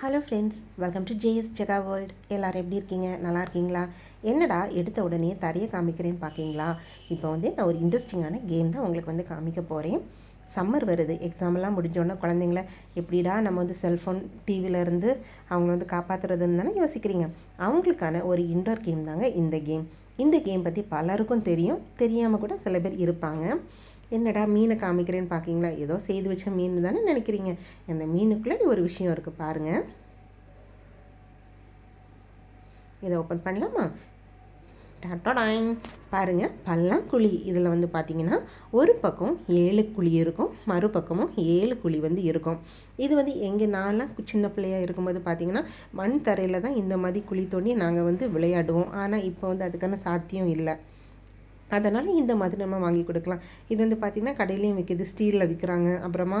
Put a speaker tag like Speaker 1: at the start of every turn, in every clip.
Speaker 1: hello friends welcome to JS Jega world எல்லோரும் எப்படி இருக்கீங்க நல்லா இருக்கீங்களா என்னடா எடுத்த உடனே தரையை காமிக்கிறேன்னு பார்க்கிங்களா இப்போ வந்து நான் ஒரு இன்ட்ரெஸ்டிங்கான கேம் தான் உங்களுக்கு வந்து காமிக்க போகிறேன் சம்மர் வருது எக்ஸாம்லாம் முடிஞ்சோடனே குழந்தைங்கள எப்படிடா நம்ம வந்து செல்ஃபோன் டிவியிலேருந்து அவங்கள வந்து காப்பாற்றுறதுன்னு தானே யோசிக்கிறீங்க அவங்களுக்கான ஒரு இன்டோர் கேம் தாங்க இந்த கேம் இந்த கேம் பற்றி பலருக்கும் தெரியும் தெரியாமல் கூட சில பேர் இருப்பாங்க என்னடா மீனை காமிக்கிறேன்னு பார்க்கிங்களா ஏதோ செய்து வச்ச மீன் தானே நினைக்கிறீங்க அந்த மீனுக்குள்ளே ஒரு விஷயம் இருக்குது பாருங்கள் இதை ஓப்பன் பண்ணலாமா டாட்டாடாய் பாருங்கள் பல்லாங்குழி இதில் வந்து பார்த்திங்கன்னா ஒரு பக்கம் ஏழு குழி இருக்கும் மறுபக்கமும் ஏழு குழி வந்து இருக்கும் இது வந்து எங்கள் நான்லாம் சின்ன பிள்ளையாக இருக்கும்போது பார்த்தீங்கன்னா மண் தரையில் தான் இந்த மாதிரி குழி தோண்டி நாங்கள் வந்து விளையாடுவோம் ஆனால் இப்போ வந்து அதுக்கான சாத்தியம் இல்லை அதனால் இந்த மாதிரி நம்ம வாங்கி கொடுக்கலாம் இது வந்து பார்த்திங்கன்னா கடையிலையும் விற்கிது ஸ்டீலில் விற்கிறாங்க அப்புறமா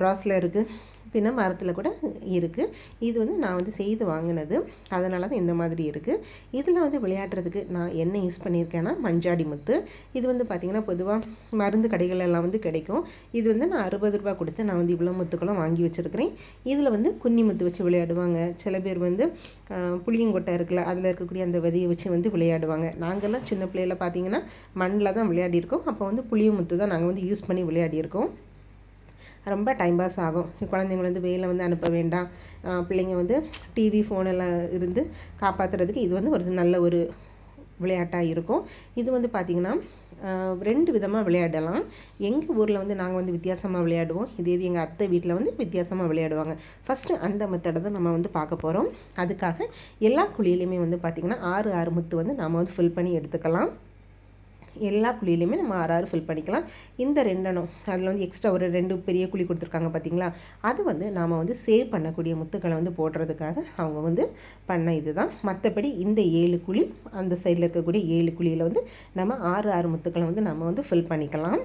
Speaker 1: ப்ராஸில் இருக்குது பின்ன மரத்தில் கூட இருக்குது இது வந்து நான் வந்து செய்து வாங்கினது அதனால தான் இந்த மாதிரி இருக்குது இதில் வந்து விளையாடுறதுக்கு நான் என்ன யூஸ் பண்ணியிருக்கேன்னா மஞ்சாடி முத்து இது வந்து பார்த்திங்கன்னா பொதுவாக மருந்து கடைகள் எல்லாம் வந்து கிடைக்கும் இது வந்து நான் அறுபது ரூபா கொடுத்து நான் வந்து இவ்வளோ முத்துக்களும் வாங்கி வச்சுருக்கிறேன் இதில் வந்து குன்னி முத்து வச்சு விளையாடுவாங்க சில பேர் வந்து புளியங்கொட்டை இருக்குல்ல அதில் இருக்கக்கூடிய அந்த விதையை வச்சு வந்து விளையாடுவாங்க நாங்கள்லாம் சின்ன பிள்ளையில் பார்த்திங்கன்னா மண்ணில் தான் விளையாடியிருக்கோம் அப்போ வந்து புளிய முத்து தான் நாங்கள் வந்து யூஸ் பண்ணி விளையாடியிருக்கோம் ரொம்ப டைம் பாஸ் ஆகும் குழந்தைங்களை வந்து வெயிலில் வந்து அனுப்ப வேண்டாம் பிள்ளைங்க வந்து டிவி ஃபோனெல்லாம் இருந்து காப்பாற்றுறதுக்கு இது வந்து ஒரு நல்ல ஒரு விளையாட்டாக இருக்கும் இது வந்து பார்த்திங்கன்னா ரெண்டு விதமாக விளையாடலாம் எங்கள் ஊரில் வந்து நாங்கள் வந்து வித்தியாசமாக விளையாடுவோம் இதே இது எங்கள் அத்தை வீட்டில் வந்து வித்தியாசமாக விளையாடுவாங்க ஃபஸ்ட்டு அந்த மெத்தடை தான் நம்ம வந்து பார்க்க போகிறோம் அதுக்காக எல்லா குழியிலையுமே வந்து பார்த்திங்கன்னா ஆறு ஆறு முத்து வந்து நாம் வந்து ஃபில் பண்ணி எடுத்துக்கலாம் எல்லா குழியிலையுமே நம்ம ஆறாறு ஃபில் பண்ணிக்கலாம் இந்த ரெண்டனும் அதில் வந்து எக்ஸ்ட்ரா ஒரு ரெண்டு பெரிய குழி கொடுத்துருக்காங்க பார்த்தீங்களா அது வந்து நாம் வந்து சேவ் பண்ணக்கூடிய முத்துக்களை வந்து போடுறதுக்காக அவங்க வந்து பண்ண இதுதான் மற்றபடி இந்த ஏழு குழி அந்த சைடில் இருக்கக்கூடிய ஏழு குழியில் வந்து நம்ம ஆறு ஆறு முத்துக்களை வந்து நம்ம வந்து ஃபில் பண்ணிக்கலாம்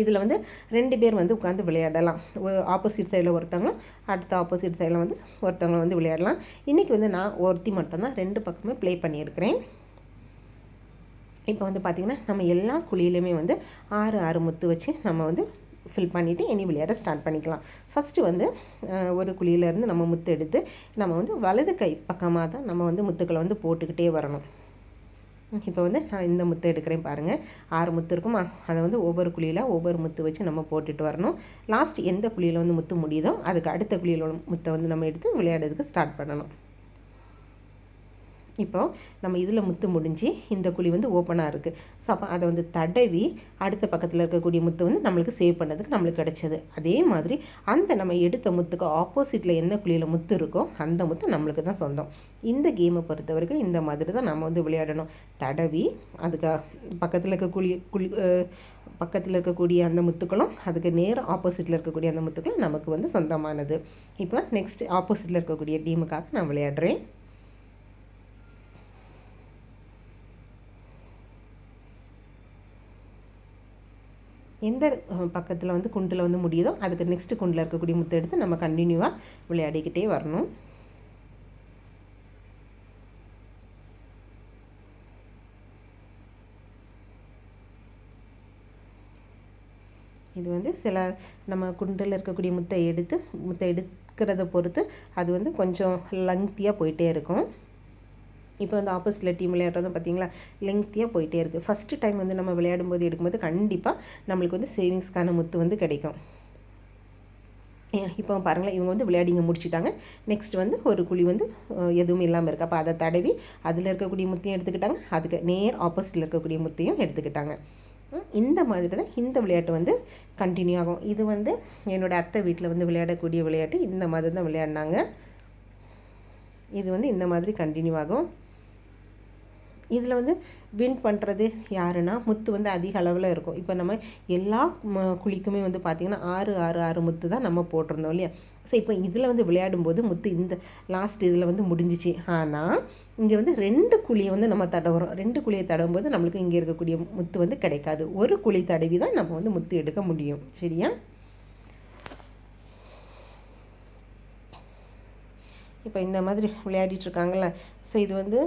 Speaker 1: இதில் வந்து ரெண்டு பேர் வந்து உட்காந்து விளையாடலாம் ஆப்போசிட் சைடில் ஒருத்தவங்களும் அடுத்த ஆப்போசிட் சைடில் வந்து ஒருத்தவங்களும் வந்து விளையாடலாம் இன்றைக்கி வந்து நான் ஒருத்தி மட்டும்தான் ரெண்டு பக்கமே ப்ளே பண்ணியிருக்கிறேன் இப்போ வந்து பார்த்திங்கன்னா நம்ம எல்லா குழியிலுமே வந்து ஆறு ஆறு முத்து வச்சு நம்ம வந்து ஃபில் பண்ணிவிட்டு இனி விளையாட ஸ்டார்ட் பண்ணிக்கலாம் ஃபஸ்ட்டு வந்து ஒரு குழியிலேருந்து நம்ம முத்து எடுத்து நம்ம வந்து வலது கை பக்கமாக தான் நம்ம வந்து முத்துக்களை வந்து போட்டுக்கிட்டே வரணும் இப்போ வந்து நான் இந்த முத்து எடுக்கிறேன் பாருங்கள் ஆறு முத்து இருக்குமா அதை வந்து ஒவ்வொரு குழியில் ஒவ்வொரு முத்து வச்சு நம்ம போட்டுட்டு வரணும் லாஸ்ட் எந்த குழியில் வந்து முத்து முடியுதோ அதுக்கு அடுத்த குழியில் முத்தை வந்து நம்ம எடுத்து விளையாடுறதுக்கு ஸ்டார்ட் பண்ணணும் இப்போது நம்ம இதில் முத்து முடிஞ்சு இந்த குழி வந்து ஓப்பனாக இருக்குது ஸோ அப்போ அதை வந்து தடவி அடுத்த பக்கத்தில் இருக்கக்கூடிய முத்து வந்து நம்மளுக்கு சேவ் பண்ணதுக்கு நம்மளுக்கு கிடச்சிது அதே மாதிரி அந்த நம்ம எடுத்த முத்துக்கு ஆப்போசிட்டில் என்ன குழியில் முத்து இருக்கோ அந்த முத்து நம்மளுக்கு தான் சொந்தம் இந்த கேமை பொறுத்த வரைக்கும் இந்த மாதிரி தான் நம்ம வந்து விளையாடணும் தடவி அதுக்கு பக்கத்தில் இருக்க குழி பக்கத்தில் இருக்கக்கூடிய அந்த முத்துக்களும் அதுக்கு நேர் ஆப்போசிட்டில் இருக்கக்கூடிய அந்த முத்துக்களும் நமக்கு வந்து சொந்தமானது இப்போ நெக்ஸ்ட் ஆப்போசிட்டில் இருக்கக்கூடிய டீமுக்காக நான் விளையாடுறேன் எந்த பக்கத்தில் வந்து குண்டில் வந்து முடியுதோ அதுக்கு நெக்ஸ்ட்டு குண்டில் இருக்கக்கூடிய முத்தை எடுத்து நம்ம கண்டினியூவாக விளையாடிக்கிட்டே வரணும் இது வந்து சில நம்ம குண்டில் இருக்கக்கூடிய முத்தை எடுத்து முத்தை எடுக்கிறத பொறுத்து அது வந்து கொஞ்சம் லங்க்தியாக போயிட்டே இருக்கும் இப்போ வந்து ஆப்போசிட்டில் டீம் விளையாடுறது பார்த்தீங்களா லெங்க்த்தியாக போயிட்டே இருக்குது ஃபஸ்ட்டு டைம் வந்து நம்ம விளையாடும்போது எடுக்கும்போது கண்டிப்பாக நம்மளுக்கு வந்து சேவிங்ஸ்க்கான முத்து வந்து கிடைக்கும் இப்போ பாருங்களேன் இவங்க வந்து விளையாடிங்க முடிச்சுட்டாங்க நெக்ஸ்ட் வந்து ஒரு குழி வந்து எதுவும் இல்லாமல் இருக்குது அப்போ அதை தடவி அதில் இருக்கக்கூடிய முத்தையும் எடுத்துக்கிட்டாங்க அதுக்கு நேர் ஆப்போசிட்டில் இருக்கக்கூடிய முத்தையும் எடுத்துக்கிட்டாங்க இந்த மாதிரி தான் இந்த விளையாட்டு வந்து கண்டினியூ ஆகும் இது வந்து என்னோடய அத்தை வீட்டில் வந்து விளையாடக்கூடிய விளையாட்டு இந்த மாதிரி தான் விளையாடினாங்க இது வந்து இந்த மாதிரி கண்டினியூ ஆகும் இதில் வந்து வின் பண்ணுறது யாருன்னா முத்து வந்து அதிக அளவில் இருக்கும் இப்போ நம்ம எல்லா குழிக்குமே வந்து பார்த்திங்கன்னா ஆறு ஆறு ஆறு முத்து தான் நம்ம போட்டிருந்தோம் இல்லையா ஸோ இப்போ இதில் வந்து விளையாடும்போது முத்து இந்த லாஸ்ட் இதில் வந்து முடிஞ்சிச்சு ஆனால் இங்கே வந்து ரெண்டு குழியை வந்து நம்ம தடவுறோம் ரெண்டு குழியை தடவும் போது நம்மளுக்கு இங்கே இருக்கக்கூடிய முத்து வந்து கிடைக்காது ஒரு குழி தடவி தான் நம்ம வந்து முத்து எடுக்க முடியும் சரியா இப்போ இந்த மாதிரி விளையாடிட்டுருக்காங்களே ஸோ இது வந்து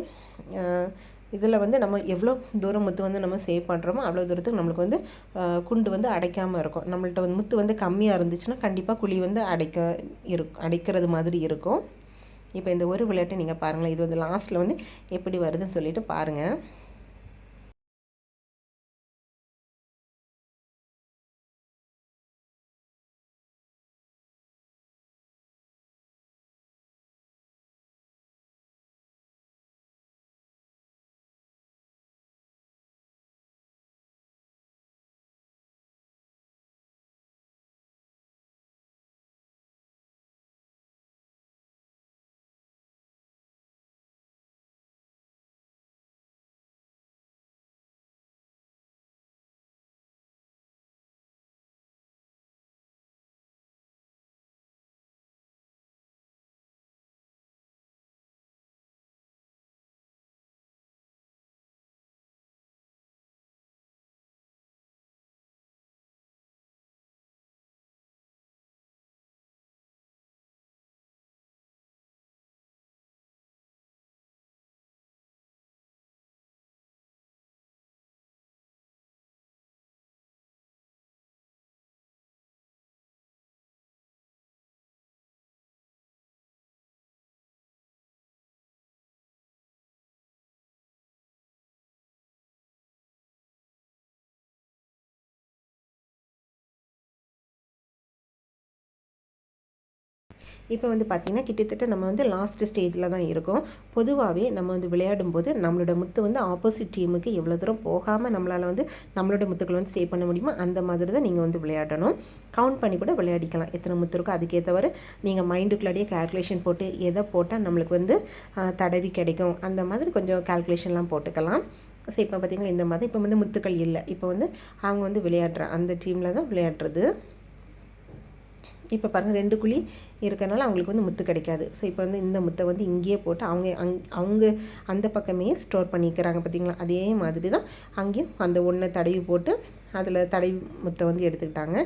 Speaker 1: இதில் வந்து நம்ம எவ்வளோ தூரம் முத்து வந்து நம்ம சேவ் பண்ணுறோமோ அவ்வளோ தூரத்துக்கு நம்மளுக்கு வந்து குண்டு வந்து அடைக்காமல் இருக்கும் நம்மள்ட்ட வந்து முத்து வந்து கம்மியாக இருந்துச்சுன்னா கண்டிப்பாக குழி வந்து அடைக்க இருக்கும் அடைக்கிறது மாதிரி இருக்கும் இப்போ இந்த ஒரு விளையாட்டை நீங்கள் பாருங்களேன் இது வந்து லாஸ்ட்டில் வந்து எப்படி வருதுன்னு சொல்லிட்டு பாருங்கள் இப்போ வந்து பார்த்திங்கன்னா கிட்டத்தட்ட நம்ம வந்து லாஸ்ட் ஸ்டேஜில் தான் இருக்கோம் பொதுவாகவே நம்ம வந்து விளையாடும் போது நம்மளோட முத்து வந்து ஆப்போசிட் டீமுக்கு எவ்வளோ தூரம் போகாமல் நம்மளால் வந்து நம்மளோட முத்துக்களை வந்து சேவ் பண்ண முடியுமோ அந்த மாதிரி தான் நீங்கள் வந்து விளையாடணும் கவுண்ட் பண்ணி கூட விளையாடிக்கலாம் எத்தனை முத்து இருக்கோ அதுக்கேற்றவாறு நீங்கள் மைண்டுக்குள்ளாடியே கேல்குலேஷன் போட்டு எதை போட்டால் நம்மளுக்கு வந்து தடவி கிடைக்கும் அந்த மாதிரி கொஞ்சம் கேல்குலேஷன்லாம் போட்டுக்கலாம் ஸோ இப்போ பார்த்திங்கன்னா இந்த மாதிரி இப்போ வந்து முத்துக்கள் இல்லை இப்போ வந்து அவங்க வந்து விளையாடுற அந்த டீமில் தான் விளையாடுறது இப்போ பாருங்கள் ரெண்டு குழி இருக்கிறனால அவங்களுக்கு வந்து முத்து கிடைக்காது ஸோ இப்போ வந்து இந்த முத்தை வந்து இங்கேயே போட்டு அவங்க அங் அவங்க அந்த பக்கமே ஸ்டோர் பண்ணிக்கிறாங்க பார்த்திங்களா அதே மாதிரி தான் அங்கேயும் அந்த ஒன்றை தடவி போட்டு அதில் தடை முத்தை வந்து எடுத்துக்கிட்டாங்க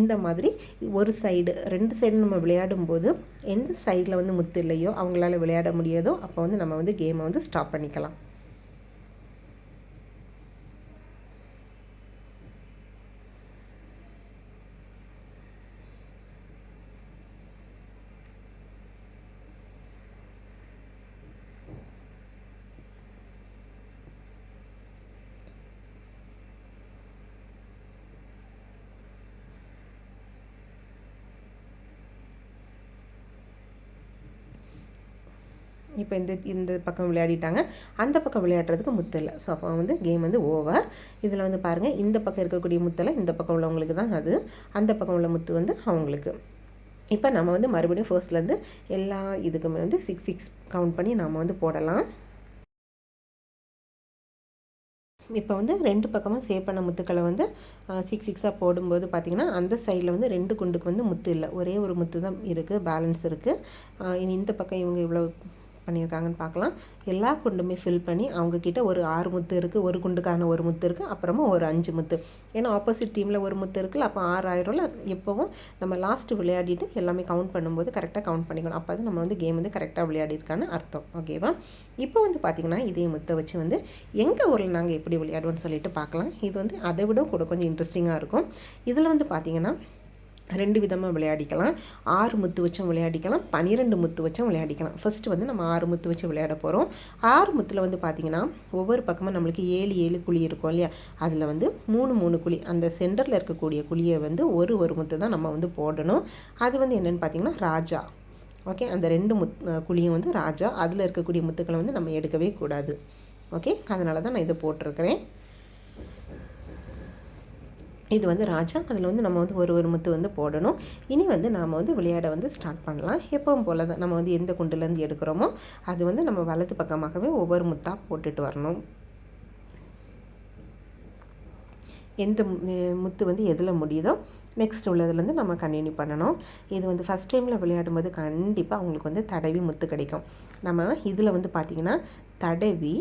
Speaker 1: இந்த மாதிரி ஒரு சைடு ரெண்டு சைடு நம்ம விளையாடும் போது எந்த சைடில் வந்து முத்து இல்லையோ அவங்களால விளையாட முடியாதோ அப்போ வந்து நம்ம வந்து கேமை வந்து ஸ்டாப் பண்ணிக்கலாம் இப்போ இந்த இந்த பக்கம் விளையாடிட்டாங்க அந்த பக்கம் விளையாடுறதுக்கு முத்தல ஸோ அப்போ வந்து கேம் வந்து ஓவர் இதில் வந்து பாருங்கள் இந்த பக்கம் இருக்கக்கூடிய முத்தலை இந்த பக்கம் உள்ளவங்களுக்கு தான் அது அந்த பக்கம் உள்ள முத்து வந்து அவங்களுக்கு இப்போ நம்ம வந்து மறுபடியும் ஃபர்ஸ்ட்லேருந்து எல்லா இதுக்குமே வந்து சிக்ஸ் சிக்ஸ் கவுண்ட் பண்ணி நம்ம வந்து போடலாம் இப்போ வந்து ரெண்டு பக்கமும் சேவ் பண்ண முத்துக்களை வந்து சிக்ஸ் சிக்ஸாக போடும்போது பார்த்திங்கன்னா அந்த சைடில் வந்து ரெண்டு குண்டுக்கு வந்து முத்து இல்லை ஒரே ஒரு முத்து தான் இருக்குது பேலன்ஸ் இருக்குது இனி இந்த பக்கம் இவங்க இவ்வளோ பண்ணியிருக்காங்கன்னு பார்க்கலாம் எல்லா குண்டுமே ஃபில் பண்ணி அவங்கக்கிட்ட ஒரு ஆறு முத்து இருக்குது ஒரு குண்டுக்கான ஒரு முத்து இருக்குது அப்புறமா ஒரு அஞ்சு முத்து ஏன்னா ஆப்போசிட் டீமில் ஒரு முத்து இருக்குல்ல அப்போ ஆறாயிரம்ல எப்போவும் நம்ம லாஸ்ட்டு விளையாடிட்டு எல்லாமே கவுண்ட் பண்ணும்போது கரெக்டாக கவுண்ட் பண்ணிக்கணும் அப்போ நம்ம வந்து கேம் வந்து கரெக்டாக விளையாடிருக்கான்னு அர்த்தம் ஓகேவா இப்போ வந்து பார்த்திங்கன்னா இதே முத்தை வச்சு வந்து எங்கள் ஊரில் நாங்கள் எப்படி விளையாடுவோம்னு சொல்லிட்டு பார்க்கலாம் இது வந்து அதை விட கூட கொஞ்சம் இன்ட்ரெஸ்டிங்காக இருக்கும் இதில் வந்து பார்த்திங்கன்னா ரெண்டு விதமாக விளையாடிக்கலாம் ஆறு முத்து வச்சும் விளையாடிக்கலாம் பன்னிரெண்டு முத்து வச்சும் விளையாடிக்கலாம் ஃபஸ்ட்டு வந்து நம்ம ஆறு முத்து வச்சு விளையாட போகிறோம் ஆறு முத்தில் வந்து பார்த்திங்கன்னா ஒவ்வொரு பக்கமும் நம்மளுக்கு ஏழு ஏழு குழி இருக்கும் இல்லையா அதில் வந்து மூணு மூணு குழி அந்த சென்டரில் இருக்கக்கூடிய குழியை வந்து ஒரு ஒரு முத்து தான் நம்ம வந்து போடணும் அது வந்து என்னென்னு பார்த்திங்கன்னா ராஜா ஓகே அந்த ரெண்டு முத் குழியும் வந்து ராஜா அதில் இருக்கக்கூடிய முத்துக்களை வந்து நம்ம எடுக்கவே கூடாது ஓகே அதனால தான் நான் இதை போட்டிருக்கிறேன் இது வந்து ராஜா அதில் வந்து நம்ம வந்து ஒரு ஒரு முத்து வந்து போடணும் இனி வந்து நாம் வந்து விளையாட வந்து ஸ்டார்ட் பண்ணலாம் எப்பவும் போல் தான் நம்ம வந்து எந்த குண்டுலேருந்து எடுக்கிறோமோ அது வந்து நம்ம வலது பக்கமாகவே ஒவ்வொரு முத்தாக போட்டுட்டு வரணும் எந்த முத்து வந்து எதில் முடியுதோ நெக்ஸ்ட் உள்ளதுலேருந்து நம்ம கண்டினியூ பண்ணணும் இது வந்து ஃபஸ்ட் டைமில் விளையாடும்போது கண்டிப்பாக அவங்களுக்கு வந்து தடவி முத்து கிடைக்கும் நம்ம இதில் வந்து பார்த்திங்கன்னா தடவி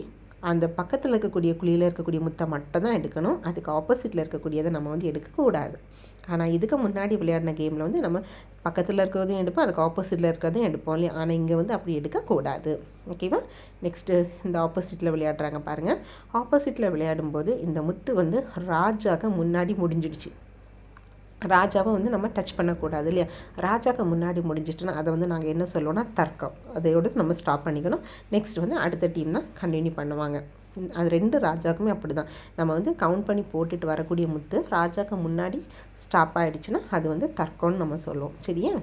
Speaker 1: அந்த பக்கத்தில் இருக்கக்கூடிய குழியில் இருக்கக்கூடிய முத்தை மட்டும் தான் எடுக்கணும் அதுக்கு ஆப்போசிட்டில் இருக்கக்கூடியதை நம்ம வந்து எடுக்கக்கூடாது ஆனால் இதுக்கு முன்னாடி விளையாடின கேமில் வந்து நம்ம பக்கத்தில் இருக்கிறதையும் எடுப்போம் அதுக்கு ஆப்போசிட்டில் இருக்கிறதையும் எடுப்போம் இல்லையா ஆனால் இங்கே வந்து அப்படி எடுக்கக்கூடாது ஓகேவா நெக்ஸ்ட்டு இந்த ஆப்போசிட்டில் விளையாடுறாங்க பாருங்கள் ஆப்போசிட்டில் விளையாடும்போது இந்த முத்து வந்து ராஜாக முன்னாடி முடிஞ்சிடுச்சு ராஜாவும் வந்து நம்ம டச் பண்ணக்கூடாது இல்லையா ராஜாவுக்கு முன்னாடி முடிஞ்சிட்டுன்னா அதை வந்து நாங்கள் என்ன சொல்லுவோம்னா தர்க்கம் அதையோடு நம்ம ஸ்டாப் பண்ணிக்கணும் நெக்ஸ்ட் வந்து அடுத்த டீம் தான் கண்டினியூ பண்ணுவாங்க அது ரெண்டு ராஜாக்குமே அப்படி தான் நம்ம வந்து கவுண்ட் பண்ணி போட்டுட்டு வரக்கூடிய முத்து ராஜாவுக்கு முன்னாடி ஸ்டாப் ஆகிடுச்சுன்னா அது வந்து தர்க்கம்னு நம்ம சொல்லுவோம் சரியா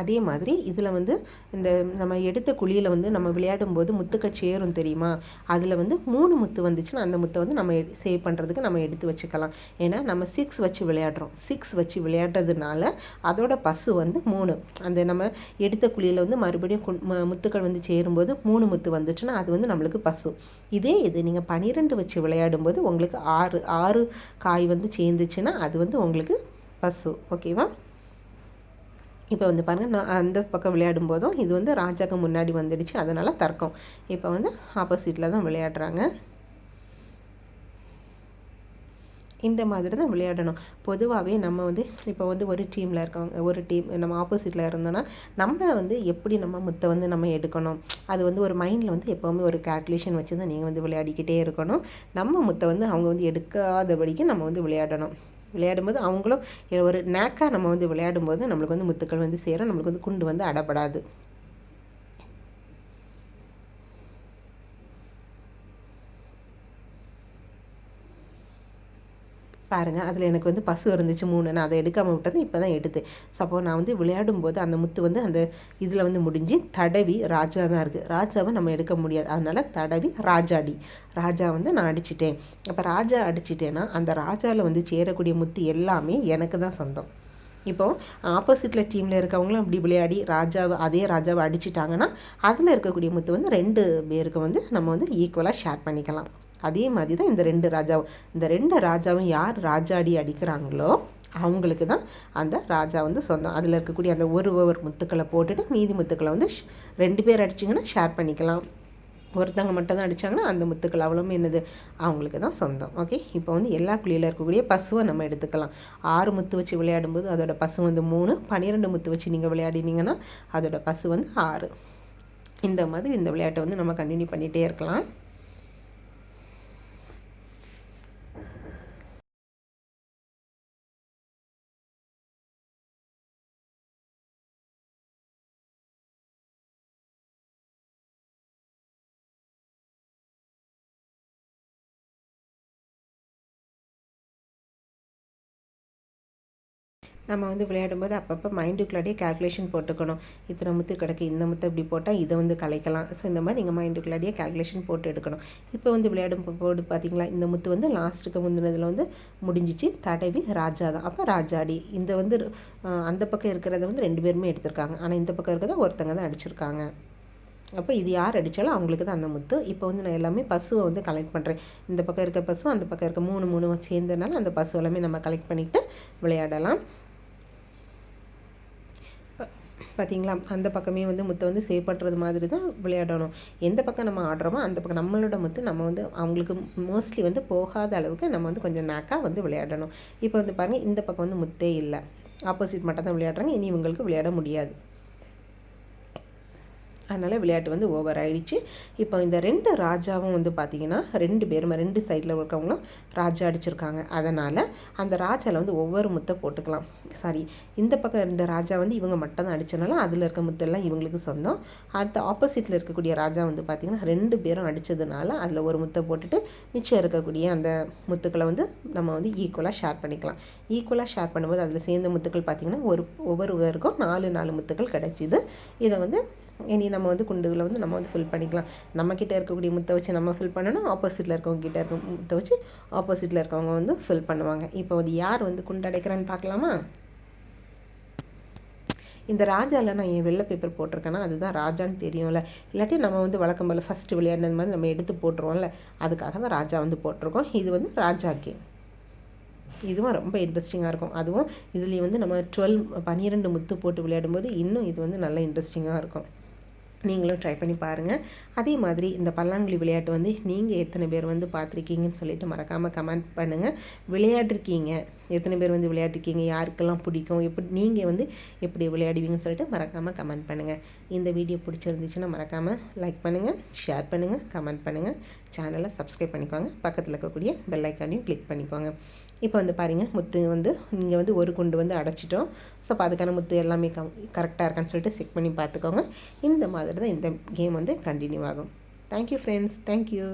Speaker 1: அதே மாதிரி இதில் வந்து இந்த நம்ம எடுத்த குழியில் வந்து நம்ம விளையாடும் போது முத்துக்கள் சேரும் தெரியுமா அதில் வந்து மூணு முத்து வந்துச்சுன்னா அந்த முத்தை வந்து நம்ம சேவ் பண்ணுறதுக்கு நம்ம எடுத்து வச்சுக்கலாம் ஏன்னா நம்ம சிக்ஸ் வச்சு விளையாடுறோம் சிக்ஸ் வச்சு விளையாடுறதுனால அதோட பசு வந்து மூணு அந்த நம்ம எடுத்த குழியில் வந்து மறுபடியும் முத்துக்கள் வந்து சேரும்போது மூணு முத்து வந்துச்சுன்னா அது வந்து நம்மளுக்கு பசு இதே இது நீங்கள் பனிரெண்டு வச்சு விளையாடும்போது உங்களுக்கு ஆறு ஆறு காய் வந்து சேர்ந்துச்சுன்னா அது வந்து உங்களுக்கு பசு ஓகேவா இப்போ வந்து பாருங்கள் நான் அந்த பக்கம் விளையாடும் போதும் இது வந்து ராஜாக்கு முன்னாடி வந்துடுச்சு அதனால் தர்க்கம் இப்போ வந்து ஆப்போசிட்டில் தான் விளையாடுறாங்க இந்த மாதிரி தான் விளையாடணும் பொதுவாகவே நம்ம வந்து இப்போ வந்து ஒரு டீமில் இருக்கவங்க ஒரு டீம் நம்ம ஆப்போசிட்டில் இருந்தோன்னா நம்மளை வந்து எப்படி நம்ம முத்தை வந்து நம்ம எடுக்கணும் அது வந்து ஒரு மைண்டில் வந்து எப்போவுமே ஒரு கால்குலேஷன் வச்சு தான் நீங்கள் வந்து விளையாடிக்கிட்டே இருக்கணும் நம்ம முத்தை வந்து அவங்க வந்து எடுக்காதபடிக்கு நம்ம வந்து விளையாடணும் விளையாடும்போது அவங்களும் ஒரு நேக்காக நம்ம வந்து விளையாடும்போது நம்மளுக்கு வந்து முத்துக்கள் வந்து சேரும் நம்மளுக்கு வந்து குண்டு வந்து அடப்படாது பாருங்கள் அதில் எனக்கு வந்து பசு இருந்துச்சு மூணு நான் அதை எடுக்காமல் விட்டது இப்போ தான் எடுத்து சப்போ நான் வந்து விளையாடும் போது அந்த முத்து வந்து அந்த இதில் வந்து முடிஞ்சு தடவி ராஜா தான் இருக்குது ராஜாவை நம்ம எடுக்க முடியாது அதனால் தடவி ராஜாடி ராஜா வந்து நான் அடிச்சிட்டேன் அப்போ ராஜா அடிச்சிட்டேன்னா அந்த ராஜாவில் வந்து சேரக்கூடிய முத்து எல்லாமே எனக்கு தான் சொந்தம் இப்போது ஆப்போசிட்டில் டீமில் இருக்கவங்களும் அப்படி விளையாடி ராஜாவை அதே ராஜாவை அடிச்சிட்டாங்கன்னா அதில் இருக்கக்கூடிய முத்து வந்து ரெண்டு பேருக்கு வந்து நம்ம வந்து ஈக்குவலாக ஷேர் பண்ணிக்கலாம் அதே மாதிரி தான் இந்த ரெண்டு ராஜாவும் இந்த ரெண்டு ராஜாவும் யார் ராஜாடி அடிக்கிறாங்களோ அவங்களுக்கு தான் அந்த ராஜா வந்து சொந்தம் அதில் இருக்கக்கூடிய அந்த ஒரு ஒரு முத்துக்களை போட்டுட்டு மீதி முத்துக்களை வந்து ரெண்டு பேர் அடிச்சிங்கன்னா ஷேர் பண்ணிக்கலாம் ஒருத்தவங்க மட்டும் தான் அடித்தாங்கன்னா அந்த முத்துக்கள் அவ்வளோமே என்னது அவங்களுக்கு தான் சொந்தம் ஓகே இப்போ வந்து எல்லா குழியில் இருக்கக்கூடிய பசுவை நம்ம எடுத்துக்கலாம் ஆறு முத்து வச்சு விளையாடும்போது அதோட பசு வந்து மூணு பன்னிரெண்டு முத்து வச்சு நீங்கள் விளையாடினீங்கன்னா அதோட பசு வந்து ஆறு இந்த மாதிரி இந்த விளையாட்டை வந்து நம்ம கண்டினியூ பண்ணிகிட்டே இருக்கலாம் நம்ம வந்து விளையாடும்போது அப்பப்போ மைண்டுக்குள்ளாடியே கேல்குலேஷன் போட்டுக்கணும் இத்தனை முத்து கிடக்கு இந்த முத்து இப்படி போட்டால் இதை வந்து கலைக்கலாம் ஸோ இந்த மாதிரி நீங்கள் மைண்டுக்குள்ளாடியே கேல்குலேஷன் போட்டு எடுக்கணும் இப்போ வந்து விளையாடும் போது பார்த்தீங்களா இந்த முத்து வந்து லாஸ்ட்டுக்கு முந்தினதில் வந்து முடிஞ்சிச்சு தடவி ராஜா தான் அப்போ ராஜாடி இந்த வந்து அந்த பக்கம் இருக்கிறத வந்து ரெண்டு பேருமே எடுத்திருக்காங்க ஆனால் இந்த பக்கம் இருக்கிறத ஒருத்தங்க தான் அடிச்சிருக்காங்க அப்போ இது யார் அடித்தாலும் அவங்களுக்கு தான் அந்த முத்து இப்போ வந்து நான் எல்லாமே பசுவை வந்து கலெக்ட் பண்ணுறேன் இந்த பக்கம் இருக்க பசு அந்த பக்கம் இருக்க மூணு மூணு சேர்ந்ததுனால அந்த பசு எல்லாமே நம்ம கலெக்ட் பண்ணிவிட்டு விளையாடலாம் பார்த்திங்களா அந்த பக்கமே வந்து முத்தை வந்து சேவ் பண்ணுறது மாதிரி தான் விளையாடணும் எந்த பக்கம் நம்ம ஆடுறோமோ அந்த பக்கம் நம்மளோட முத்து நம்ம வந்து அவங்களுக்கு மோஸ்ட்லி வந்து போகாத அளவுக்கு நம்ம வந்து கொஞ்சம் நாக்காக வந்து விளையாடணும் இப்போ வந்து பாருங்கள் இந்த பக்கம் வந்து முத்தே இல்லை ஆப்போசிட் மட்டும் தான் விளையாடுறாங்க இனி இவங்களுக்கு விளையாட முடியாது அதனால் விளையாட்டு வந்து ஓவர் ஆகிடுச்சு இப்போ இந்த ரெண்டு ராஜாவும் வந்து பார்த்திங்கன்னா ரெண்டு பேரும் ரெண்டு சைடில் இருக்கவங்களும் ராஜா அடிச்சிருக்காங்க அதனால் அந்த ராஜாவில் வந்து ஒவ்வொரு முத்தை போட்டுக்கலாம் சாரி இந்த பக்கம் இருந்த ராஜா வந்து இவங்க மட்டும் தான் அடித்ததுனால அதில் இருக்க முத்தெல்லாம் இவங்களுக்கு சொந்தம் அடுத்த ஆப்போசிட்டில் இருக்கக்கூடிய ராஜா வந்து பார்த்திங்கன்னா ரெண்டு பேரும் அடித்ததுனால அதில் ஒரு முத்தை போட்டுட்டு மிச்சம் இருக்கக்கூடிய அந்த முத்துக்களை வந்து நம்ம வந்து ஈக்குவலாக ஷேர் பண்ணிக்கலாம் ஈக்குவலாக ஷேர் பண்ணும்போது அதில் சேர்ந்த முத்துக்கள் பார்த்திங்கன்னா ஒரு ஒவ்வொருவருக்கும் நாலு நாலு முத்துக்கள் கிடச்சிது இதை வந்து இனி நம்ம வந்து குண்டுகளை வந்து நம்ம வந்து ஃபில் பண்ணிக்கலாம் நம்மக்கிட்ட இருக்கக்கூடிய முத்தை வச்சு நம்ம ஃபில் பண்ணணும் ஆப்போசிட்டில் இருக்கவங்க கிட்டே இருக்க முத்தை வச்சு ஆப்போசிட்டில் இருக்கவங்க வந்து ஃபில் பண்ணுவாங்க இப்போ வந்து யார் வந்து குண்டு அடைக்கிறான்னு பார்க்கலாமா இந்த ராஜாவில் நான் என் வெள்ளை பேப்பர் போட்டிருக்கேன்னா அதுதான் ராஜான்னு தெரியும்ல இல்லாட்டி நம்ம வந்து வழக்கம் போல் ஃபஸ்ட்டு விளையாடுனது மாதிரி நம்ம எடுத்து போட்டுருவோம்ல அதுக்காக தான் ராஜா வந்து போட்டிருக்கோம் இது வந்து ராஜா கேம் இதுவும் ரொம்ப இன்ட்ரெஸ்டிங்காக இருக்கும் அதுவும் இதுலேயும் வந்து நம்ம டுவெல் பன்னிரெண்டு முத்து போட்டு விளையாடும்போது இன்னும் இது வந்து நல்ல இன்ட்ரெஸ்டிங்காக இருக்கும் நீங்களும் ட்ரை பண்ணி பாருங்கள் அதே மாதிரி இந்த பல்லாங்குழி விளையாட்டு வந்து நீங்கள் எத்தனை பேர் வந்து பார்த்துருக்கீங்கன்னு சொல்லிட்டு மறக்காமல் கமெண்ட் பண்ணுங்கள் விளையாடிருக்கீங்க எத்தனை பேர் வந்து விளையாட்டுருக்கீங்க யாருக்கெல்லாம் பிடிக்கும் எப்படி நீங்கள் வந்து எப்படி விளையாடுவீங்கன்னு சொல்லிட்டு மறக்காமல் கமெண்ட் பண்ணுங்கள் இந்த வீடியோ பிடிச்சிருந்துச்சுன்னா மறக்காமல் லைக் பண்ணுங்கள் ஷேர் பண்ணுங்கள் கமெண்ட் பண்ணுங்கள் சேனலை சப்ஸ்கிரைப் பண்ணிக்கோங்க பக்கத்தில் இருக்கக்கூடிய பெல்லைக்கானையும் கிளிக் பண்ணிக்கோங்க இப்போ வந்து பாருங்கள் முத்து வந்து இங்கே வந்து ஒரு குண்டு வந்து அடைச்சிட்டோம் ஸோ அப்போ அதுக்கான முத்து எல்லாமே கம் கரெக்டாக இருக்கான்னு சொல்லிட்டு செக் பண்ணி பார்த்துக்கோங்க இந்த மாதிரி தான் இந்த கேம் வந்து கண்டினியூ ஆகும் தேங்க்யூ ஃப்ரெண்ட்ஸ் தேங்க்யூ